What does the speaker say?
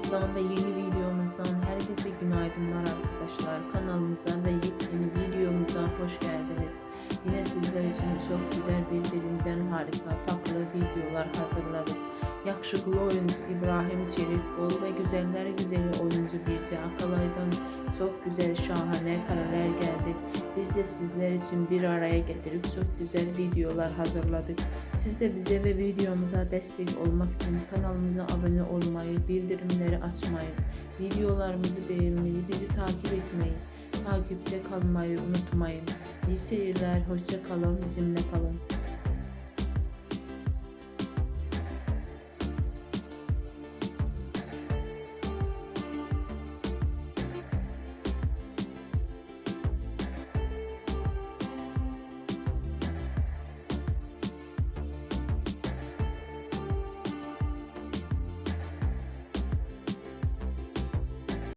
Kanalımızdan ve yeni videomuzdan herkese günaydınlar arkadaşlar. Kanalımıza ve yeni videomuza hoş geldiniz. Yine sizler için çok güzel birbirinden harika farklı videolar hazırladık. Yakışıklı oyuncu İbrahim Çelikbol ve güzeller güzeli oyuncu Birce Akalay'dan çok güzel şahane kareler. Biz sizler için bir araya getirip çok güzel videolar hazırladık. Siz de bize ve videomuza destek olmak için kanalımıza abone olmayı, bildirimleri açmayı, videolarımızı beğenmeyi, bizi takip etmeyi, takipte kalmayı unutmayın. İyi seyirler, hoşça kalın, bizimle kalın.